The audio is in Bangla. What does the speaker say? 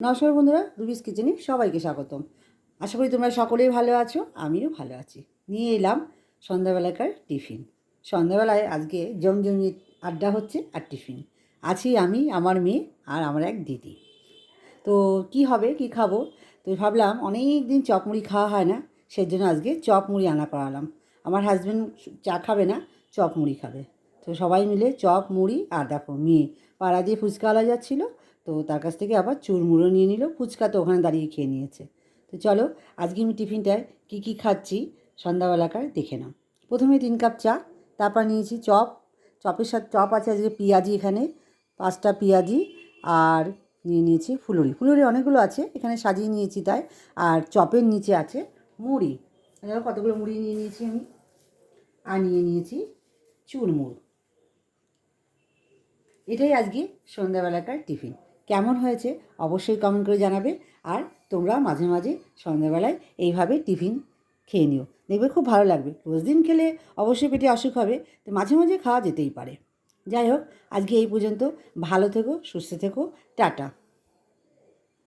নমস্কার বন্ধুরা, রুবিস কিচেনে সবাইকে স্বাগতম। আশা করি তোমরা সকলেই ভালো আছো, আমিও ভালো আছি। নিয়ে এলাম সন্ধ্যাবেলাকার টিফিন। সন্ধ্যাবেলায় আজকে জমজমি আড্ডা হচ্ছে আর টিফিন। আছি আমি, আমার মেয়ে আর আমার এক দিদি। তো কি হবে, কি খাব? তো ভাবলাম অনেক দিন চপ মুড়ি খাওয়া হয় না সেই জন্য আজকে চপ মুড়ি আনা করালাম। আমার হাজব্যান্ড চা খাবে না চপ মুড়ি খাবে। তো সবাই মিলে চপ মুড়ি আর দেখো মেয়ে পাড়া দিয়ে ফুচকাওয়ালা যাচ্ছিল তো তার কাছ থেকে আবার চুরমুড়ো নিয়ে নিল, ফুচকা তো ওখানে দাঁড়িয়ে খেয়ে নিয়েছে। তো চলো, আজকে আমি টিফিনটায় কী কী খাচ্ছি সন্ধ্যাবেলাকার দেখে নাও। প্রথমে তিন কাপ চা, তারপর নিয়েছি চপ। চপের সাথে, চপ আছে আজকে পেঁয়াজি এখানে, পাঁচটা পেঁয়াজি আর নিয়ে নিয়েছি ফুলুরি। ফুলুরি অনেকগুলো আছে, এখানে সাজিয়ে নিয়েছি তাই। আর চপের নিচে আছে মুড়ি। দেখো কতগুলো মুড়ি নিয়ে নিয়েছি আমি। আর নিয়ে নিয়েছি চুরমুড়। এটাই আজকে সন্ধ্যাবেলাকার টিফিন। কেমন হয়েছে অবশ্যই কমেন্ট করে জানাবে। আর তোমরা মাঝে মাঝে সন্ধ্যাবেলায় এইভাবে টিফিন খেয়ে নিও। দেখবে খুব ভালো লাগবে। রোজ দিন খেলে অবশ্যই পেটে অসুখ হবে, তো মাঝে মাঝে খাওয়া যেতেই পারে। যাই হোক, আজকে এই পর্যন্ত। ভালো থেকো, সুস্থ থেকো। টাটা।